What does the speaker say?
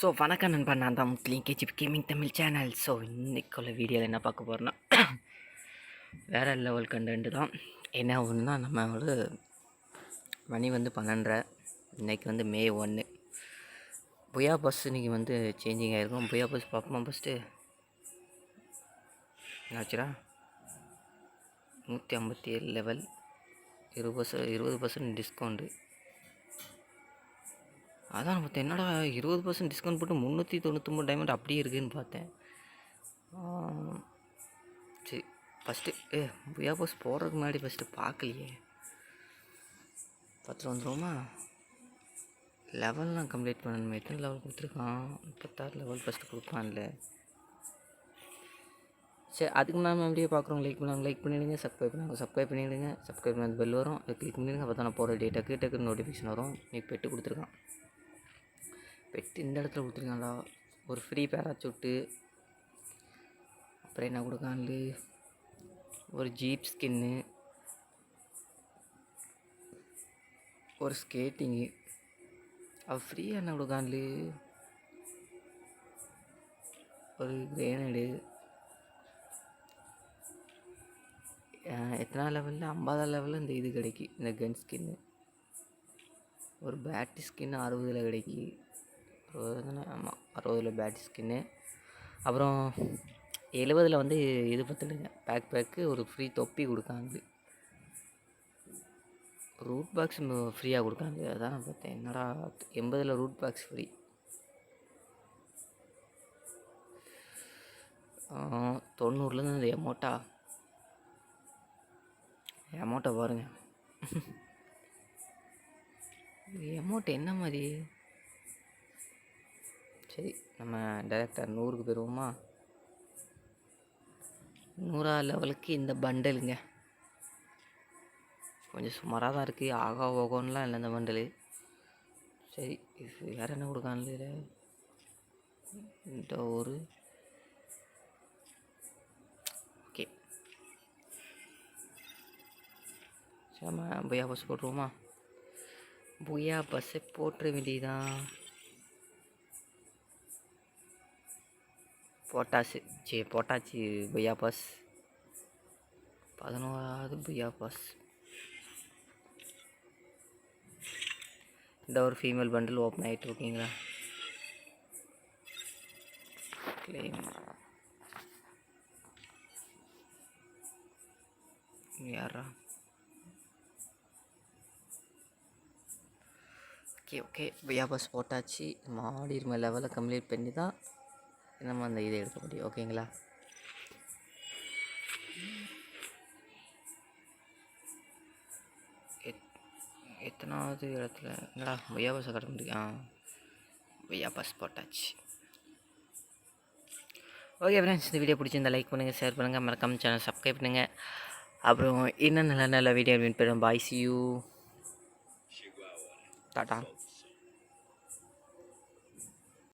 So வணக்கம் நண்பா. நான் தான் Muslim KGB gaming Tamil channel so இன்னைக்குள்ள வீடியோவில் என்ன பார்க்க போகிறோன்னா வேறு லெவல் கண்டென்ட்டு தான். என்ன ஒன்றுனா நம்ம ஒரு மணி வந்து பன்னெண்டரை. இன்னைக்கு வந்து மே ஒன்று புயா பஸ் இன்னைக்கு வந்து சேஞ்சிங் ஆகிருக்கும் புயா பஸ் பார்ப்போமா ஃபஸ்ட்டு என்னாச்சுரா நூற்றி ஐம்பத்தி ஏழு லெவல் இருபது பர்சன்ட் இருபது பர்சன்ட் டிஸ்கவுண்ட்டு அதான் பார்த்தேன். என்னடா இருபது பர்சன்ட் டிஸ்கவுண்ட் போட்டு முந்நூற்றி தொண்ணூற்றொம்பது டைமண்ட் அப்படியே இருக்குதுன்னு பார்த்தேன். சரி ஃபஸ்ட்டு ஏ புயா பஸ் போடுறதுக்கு முன்னாடி ஃபஸ்ட்டு பார்க்கலையே. பத்தில் லெவல் லெவல்லாம் கம்ப்ளீட் பண்ணணுமே. எத்தனை லெவல் கொடுத்துருக்கான்? முப்பத்தாறு லெவல் ஃபஸ்ட்டு கொடுப்பான்ல. சரி அதுக்கு நாம அப்படியே பார்க்குறோம். லைக் பண்ணாங்க லைக் பண்ணிவிடுங்க சப்ஸ்கிரைப் பண்ணாங்க சப்ஸ்கிரைப் பண்ணிவிடுங்க சப்ஸ்கிரைப் பண்ணி பெல் வரும். அதை கிளிக் பண்ணிவிடுங்க அப்போ தான் நான் போகிற டே டக்கு டக்குன்னு நோட்டிஃபிகேஷன் வரும். நீ பெட்டு கொடுத்துருக்கான். பெட்டு இந்த இடத்துல கொடுத்துருக்காங்களா ஒரு ஃப்ரீ பேராச்சூட்டு அப்புறம் என்ன கொடுக்கான்ல ஒரு ஜீப் ஸ்கின்னு ஒரு ஸ்கேட்டிங்கு அவள் ஃப்ரீயாக என்ன கொடுக்கான்ல ஒரு கிரேனடு எத்தனா லெவலில் ஐம்பதாம் லெவலில் இந்த இது கிடைக்கி இந்த கன் ஸ்கின்னு ஒரு பேட்டி ஸ்கின் அறுபதில் கிடைக்கி. அறுபது தானே ஆமாம் அறுபதில் பேட் ஸ்கின்னு அப்புறம் எழுபதில் வந்து இது பார்த்துட்டுங்க பேக் பேக்கு ஒரு ஃப்ரீ தொப்பி கொடுக்காங்க. ரூட் பாக்ஸ் ஃப்ரீயாக கொடுக்காங்க. அதான் நான் பார்த்தேன். என்னடா எண்பதில் ரூட் பாக்ஸ் ஃப்ரீ தொண்ணூறுலேருந்து அந்த எமோட்டா எமோட்டா பாருங்க. எமௌண்ட் என்ன மாதிரி? சரி நம்ம டைரக்டர் நூறுக்கு போயிடுவோமா நூறா லெவலுக்கு இந்த பண்டலுங்க கொஞ்சம் சுமாராக தான் இருக்குது ஆகா ஓகோன்லாம் இல்லை இந்த பண்டலு சரி இது வேறு என்ன கொடுக்கான்ல இதில்? இந்த ஒரு. ஓகே சரி நம்ம பொய்யா பஸ் போட்டுருவோமா? பொய்யா பஸ்ஸை போட்டுற வேண்டியதான் போட்டாச்சு சரி போட்டாச்சு பையா பாஸ். பதினோராவது பையா பாஸ். இந்த ஒரு ஃபீமேல் பண்டில் ஓப்பன் ஆகிட்டு ஓகேங்களா கிளைம் யாரா? ஓகே ஓகே பையா பாஸ் போட்டாச்சு. நம்ம ஆடி லெவலை கம்ப்ளீட் பண்ணி தான் நம்ம அந்த இதை எடுக்க முடியும். ஓகேங்களா? எத்- எத்தனாவது இடத்துல? என்னடா பியா பஸ்ஸை கட்ட முடியும்? ஆ. பியா பஸ் போட்டாச்சு. ஓகே ஃப்ரெண்ட்ஸ் இந்த வீடியோ பிடிச்சிருந்தா லைக் பண்ணுங்கள் ஷேர் பண்ணுங்கள் மறக்காம சேனல் சப்ஸ்கிரைப் பண்ணுங்கள் அப்புறம் இன்னும் நல்ல நல்ல வீடியோ வின் பண்ணும் பாய் சி யூ டாட்டா